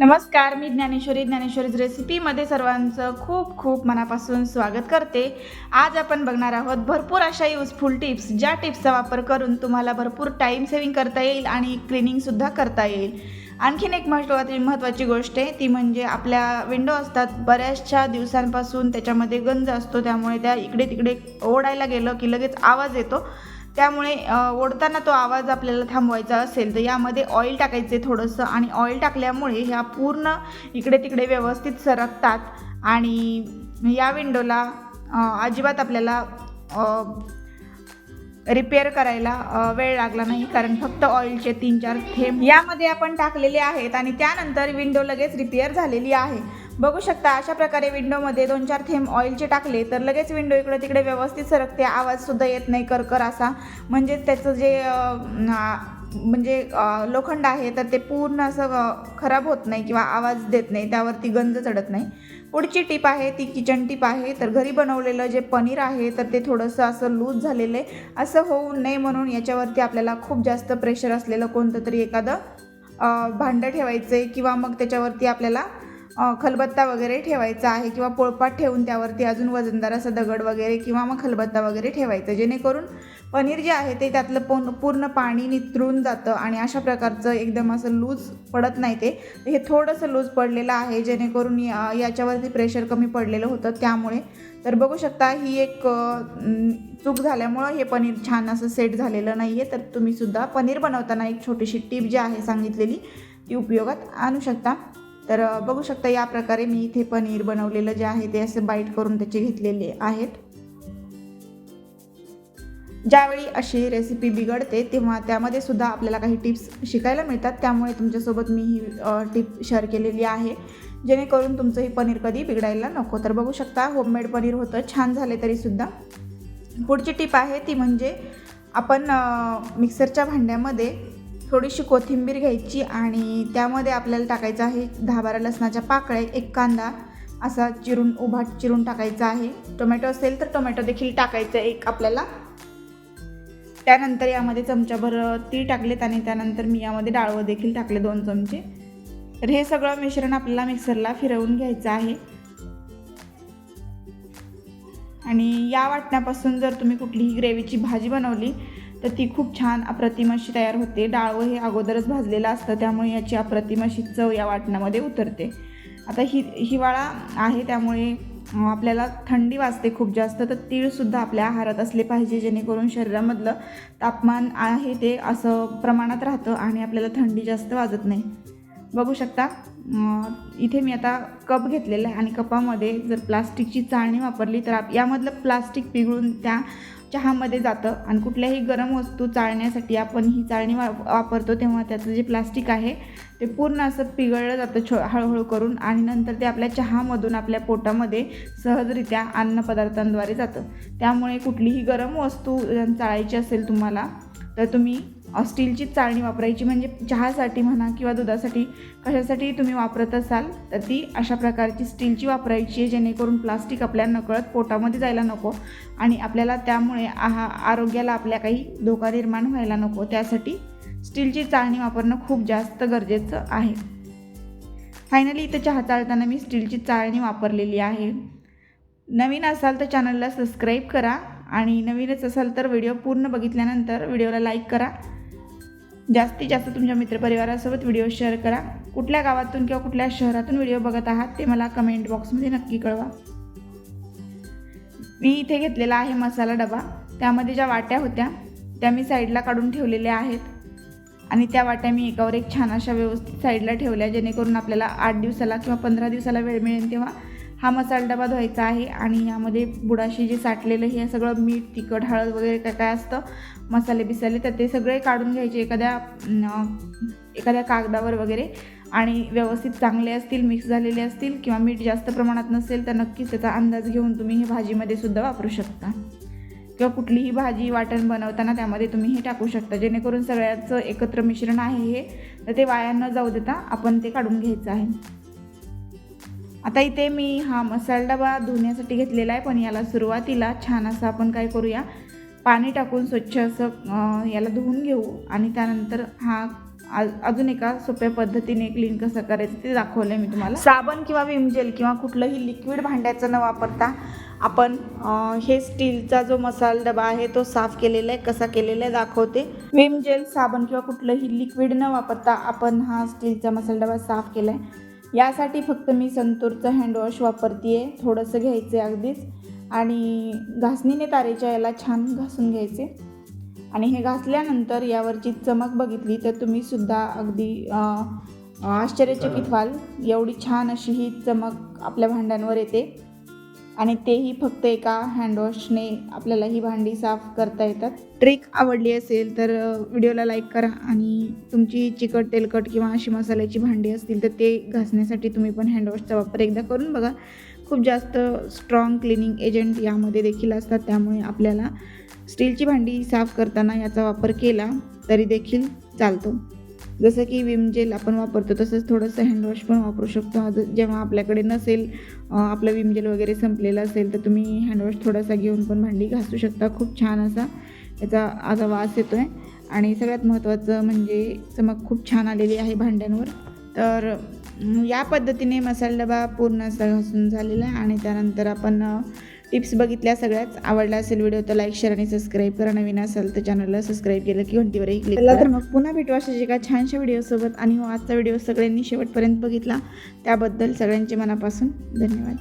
नमस्कार मी ज्ञानेश्वरी ज्ञानेश्वरीज रेसिपीमध्ये सर्वांचं खूप खूप मनापासून स्वागत करते. आज आपण बघणार आहोत भरपूर अशा युजफुल टिप्स ज्या टिप्सचा वापर करून तुम्हाला भरपूर टाईम सेविंग करता येईल आणि क्लिनिंगसुद्धा करता येईल. आणखीन एक महत्त्वाची महत्त्वाची गोष्ट आहे ती म्हणजे आपल्या विंडो असतात बऱ्याचशा दिवसांपासून त्याच्यामध्ये गंज असतो त्यामुळे त्या इकडे तिकडे ओढायला गेलं की लगेच आवाज येतो. त्यामुळे ओढताना तो आवाज आपल्याला थांबवायचा असेल तर यामध्ये ऑइल टाकायचे थोडंसं आणि ऑइल टाकल्यामुळे ह्या पूर्ण इकडे तिकडे व्यवस्थित सरकतात आणि या विंडोला अजिबात आपल्याला रिपेअर करायला वेळ लागला नाही कारण फक्त ऑइलचे तीन चार थेंब यामध्ये आपण टाकलेले आहेत आणि त्यानंतर विंडो लगेच रिपेअर झालेली आहे. बघू शकता अशा प्रकारे विंडोमध्ये दोन चार थेंब ऑइलचे टाकले तर लगेच विंडो इकडे तिकडे व्यवस्थित सरकते आवाजसुद्धा येत नाही करकर असा. म्हणजेच त्याचं जे म्हणजे लोखंड आहे तर ते पूर्ण असं खराब होत नाही किंवा आवाज देत नाही त्यावरती गंज चढत नाही. पुढची टीप आहे ती किचन टीप आहे तर घरी बनवलेलं जे पनीर आहे तर ते थोडंसं असं लूज झालेलं आहे. असं होऊ नये म्हणून याच्यावरती आपल्याला खूप जास्त प्रेशर असलेलं कोणतं तरी एखादं भांडं ठेवायचं आहे किंवा मग त्याच्यावरती आपल्याला खलबत्ता वगैरे ठेवायचा आहे किंवा पोळपाट ठेवून त्यावरती अजून वजनदार असा दगड वगैरे किंवा मग खलबत्ता वगैरे ठेवायचं. जेणेकरून पनीर जे आहे ते त्यातलं पूर्ण पूर्ण पाणी नितरून जातं आणि अशा प्रकारचं एकदम असं लूज पडत नाही ते. हे थोडंसं लूज पडलेलं आहे जेणेकरून याच्यावरती प्रेशर कमी पडलेलं होतं त्यामुळे. तर बघू शकता ही एक चूक झाल्यामुळं हे पनीर छान असं सेट झालेलं नाही आहे तर तुम्हीसुद्धा पनीर बनवताना एक छोटीशी टीप जी आहे सांगितलेली ती उपयोगात आणू शकता. तर बघू शकता या प्रकारे मी इथे पनीर बनवलेलं जे आहे ते असं बाईट करून त्याचे घेतलेले आहेत. ज्यावेळी अशी रेसिपी बिघडते तेव्हा त्यामध्ये सुद्धा आपल्याला काही टिप्स शिकायला मिळतात. त्यामुळे तुमच्यासोबत मी ही टिप शेअर केलेली आहे. जेणेकरून तुमचं हे पनीर कधी बिघडायला नको. तर बघू शकता होममेड पनीर होतं. छान झाले तरीसुद्धा पुढची टिप आहे ती म्हणजे आपण मिक्सरच्या भांड्यामध्ये थोडीशी कोथिंबीर घ्यायची आणि त्यामध्ये आपल्याला टाकायचं आहे दहा बारा लसणाच्या पाकळ्या एक कांदा असा चिरून उभा चिरून टाकायचा आहे. टोमॅटो असेल तर टोमॅटो देखील टाकायचं एक आपल्याला. त्यानंतर यामध्ये चमचाभर तीळ टाकलेत आणि त्यानंतर मी यामध्ये डाळवं देखील टाकले दोन चमचे. तर हे सगळं मिश्रण आपल्याला मिक्सरला फिरवून घ्यायचं आहे. आणि या वाटण्यापासून जर तुम्ही कुठलीही ग्रेव्हीची भाजी बनवली तर ती खूप छान अप्रतिम अशी तयार होते. डाळवं हे अगोदरच भाजलेलं असतं त्यामुळे याची अप्रतिम अशी चव या वाटणामध्ये उतरते. आता हि हिवाळा आहे त्यामुळे आपल्याला थंडी वाजते खूप जास्त तर तीळसुद्धा आपल्या आहारात असले पाहिजे जेणेकरून शरीरामधलं तापमान आहे ते असं प्रमाणात राहतं आणि आपल्याला थंडी जास्त वाजत नाही. बघू शकता इथे मी आता कप घेतलेला आहे आणि कपामध्ये जर प्लास्टिकची चाळणी वापरली तर आप यामधलं प्लास्टिक पिघळून त्या चहामध्ये जातं आणि कुठल्याही गरम वस्तू चाळण्यासाठी आपण ही चाळणी वा वापरतो तेव्हा त्याचं जे प्लास्टिक आहे ते पूर्ण असं पिघळलं जातं छो हळूहळू करून आणि नंतर ते आपल्या चहामधून आपल्या पोटामध्ये सहजरित्या अन्नपदार्थांद्वारे जातं. त्यामुळे कुठलीही गरम वस्तू चाळायची असेल तुम्हाला तर तुम्ही स्टीलची चाळणी वापरायची म्हणजे चहासाठी म्हणा किंवा दुधासाठी कशासाठी तुम्ही वापरत असाल तर ती अशा प्रकारची स्टीलची वापरायची आहे जेणेकरून प्लास्टिक आपल्या नकळत पोटामध्ये जायला नको आणि आपल्याला त्यामुळे आहा आरोग्याला आपल्या काही धोका निर्माण व्हायला नको. त्यासाठी स्टीलची चाळणी वापरणं खूप जास्त गरजेचं आहे. फायनली इथं चहा चाळताना मी स्टीलची चाळणी वापरलेली आहे. नवीन असाल तर चॅनलला सबस्क्राईब करा आणि नवीनच असाल तर व्हिडिओ पूर्ण बघितल्यानंतर व्हिडिओला लाईक करा. जास्तीत जास्त तुमच्या मित्रपरिवारासोबत व्हिडिओ शेअर करा. कुठल्या गावातून किंवा कुठल्या शहरातून व्हिडिओ बघत आहात ते मला कमेंट बॉक्समध्ये नक्की कळवा. मी इथे घेतलेला आहे मसाला डबा. त्यामध्ये ज्या वाट्या होत्या त्या मी साईडला काढून ठेवलेल्या आहेत. आणि त्या वाट्या मी एकावर एक छान अशा व्यवस्थित साईडला ठेवल्या जेणेकरून आपल्याला आठ दिवसाला किंवा पंधरा दिवसाला वेळ मिळेल तेव्हा हा मसाला डबा धुवायचा आहे आणि यामध्ये बुडाशी जे साठलेलं हे सगळं मीठ तिखट हळद वगैरे काय काय असतं मसाले बिसाले तर ते सगळे काढून घ्यायचे एखाद्या एखाद्या कागदावर वगैरे आणि व्यवस्थित चांगले असतील मिक्स झालेले असतील किंवा मीठ जास्त प्रमाणात नसेल तर नक्कीच त्याचा अंदाज घेऊन तुम्ही हे भाजीमध्ये सुद्धा वापरू शकता. किंवा कुठलीही भाजी वाटण बनवताना त्यामध्ये तुम्ही हे टाकू शकता. जेणेकरून सगळ्याचं एकत्र मिश्रण आहे हे तर ते वाया न जाऊ देता आपण ते काढून घ्यायचं आहे. आता इथे मी हा मसाला डबा धुण्यासाठी घेतलेला आहे पण याला सुरुवातीला छान असं आपण काय करूया पाणी टाकून स्वच्छ असं याला धुवून घेऊ. आणि त्यानंतर हा आज- अजून एका सोप्या पद्धतीने क्लीन कसं करायचं ते दाखवलं आहे मी तुम्हाला. साबण किंवा विम जेल किंवा कुठलंही लिक्विड भांड्याचं न वापरता आपण हे स्टीलचा जो मसाला डबा आहे तो साफ केलेला आहे कसा केलेला आहे दाखवते. विम जेल साबण किंवा कुठलंही लिक्विड न वापरता आपण हा स्टीलचा मसाला डबा साफ केला आहे यासाठी फक्त मी संतूरचं हँडवॉश वापरते आहे थोडंसं घ्यायचं आहे अगदीच. आणि घासणीने तारेच्या याला छान घासून घ्यायचे. आणि हे घासल्यानंतर यावरची चमक बघितली तर तुम्ही सुद्धा अगदी आश्चर्यचकित व्हाल. एवढी छान अशी ही चमक आपल्या भांड्यांवर येते. आणि तेही फक्त एका हँडवॉशने आपल्याला ही भांडी साफ करता येतात. ट्रिक आवडली असेल तर व्हिडिओला लाईक करा आणि तुमची चिकट तेलकट किंवा अशी मसाल्याची भांडी असतील तर ते घासण्यासाठी तुम्ही पण हँडवॉशचा वापर एकदा करून बघा. खूप जास्त स्ट्रॉंग क्लिनिंग एजंट यामध्ये देखील असतात. त्यामुळे आपल्याला स्टीलची भांडी साफ करताना याचा वापर केला तरी देखील चालतो. जसं की विम जेल आपण वापरतो तसंच थोडंसं हँडवॉश पण वापरू शकतो. आज- जेव्हा आपल्याकडे नसेल आपलं विम जेल वगैरे संपलेलं असेल तर तुम्ही हँडवॉश थोडासा घेऊन पण भांडी घासू शकता. खूप छान असा याचा आता वास येतो आहे आणि सगळ्यात महत्त्वाचं म्हणजे चमक खूप छान आलेली आहे भांड्यांवर. तर या पद्धतीने मसाला डबा पूर्ण असा घासून झालेला आहे. आणि त्यानंतर आपण टिप्स बघितल्या सगळ्याच. आवडला असेल व्हिडिओ तर लाईक शेअर आणि सबस्क्राईब करा. नवीन असेल तर चॅनलला सबस्क्राईब केलं की घंटीवरही क्लिक करा तर मग पुन्हा भेटू अशाच एका छानशा व्हिडिओसोबत आणि हो आजचा व्हिडिओ सगळ्यांनी शेवटपर्यंत बघितला. त्याबद्दल सगळ्यांचे मनापासून धन्यवाद.